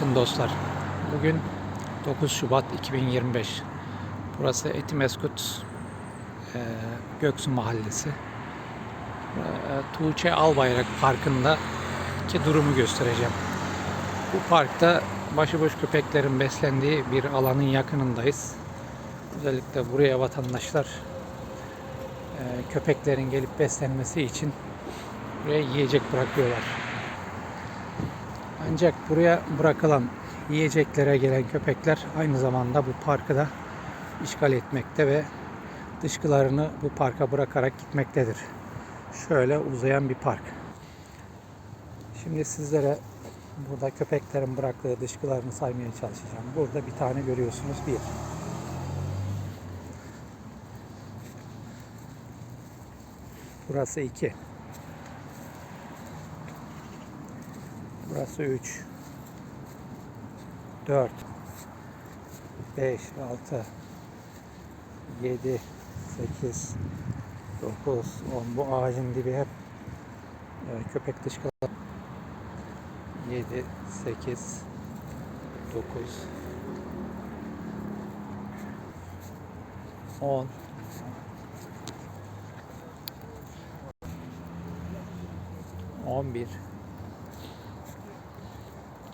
Günaydın dostlar. Bugün 9 Şubat 2025. Burası Etimeskut e, Göksu Mahallesi. E, Tuğçe Albayrak Parkı'nda ki durumu göstereceğim. Bu parkta başıboş köpeklerin beslendiği bir alanın yakınındayız. Özellikle buraya vatandaşlar e, köpeklerin gelip beslenmesi için buraya yiyecek bırakıyorlar. Ancak buraya bırakılan yiyeceklere gelen köpekler aynı zamanda bu parkı da işgal etmekte ve dışkılarını bu parka bırakarak gitmektedir. Şöyle uzayan bir park. Şimdi sizlere burada köpeklerin bıraktığı dışkılarını saymaya çalışacağım. Burada bir tane görüyorsunuz. Bir. Burası iki. Burası 3 4 5 6 7 8 9 10 bu ağacın dibi hep e, köpek dışkıları. 7 8 9 10 11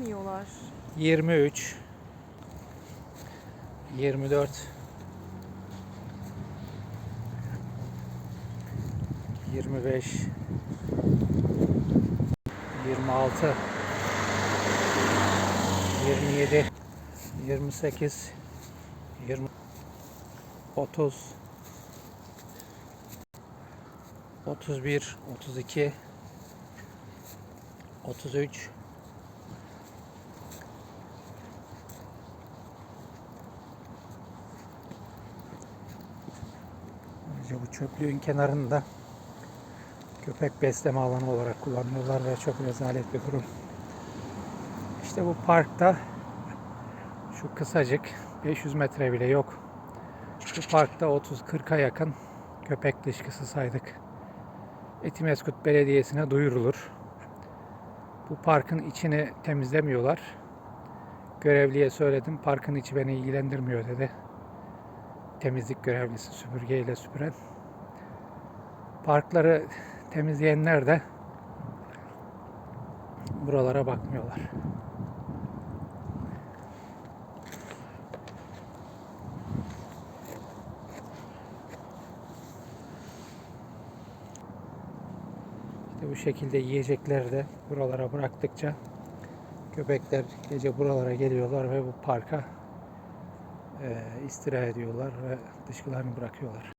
Yiyorlar. 23 24 25 26 27 28 20 30 31 32 33 Ayrıca bu çöplüğün kenarında köpek besleme alanı olarak kullanıyorlar ve çok rezalet bir durum. İşte bu parkta şu kısacık 500 metre bile yok. Bu parkta 30-40'a yakın köpek dışkısı saydık. Etimeskut Belediyesi'ne duyurulur. Bu parkın içini temizlemiyorlar. Görevliye söyledim. Parkın içi beni ilgilendirmiyor dedi temizlik görevlisi süpürgeyle süpüren. Parkları temizleyenler de buralara bakmıyorlar. İşte bu şekilde yiyecekleri de buralara bıraktıkça köpekler gece buralara geliyorlar ve bu parka istirahat ediyorlar ve dışkılarını bırakıyorlar.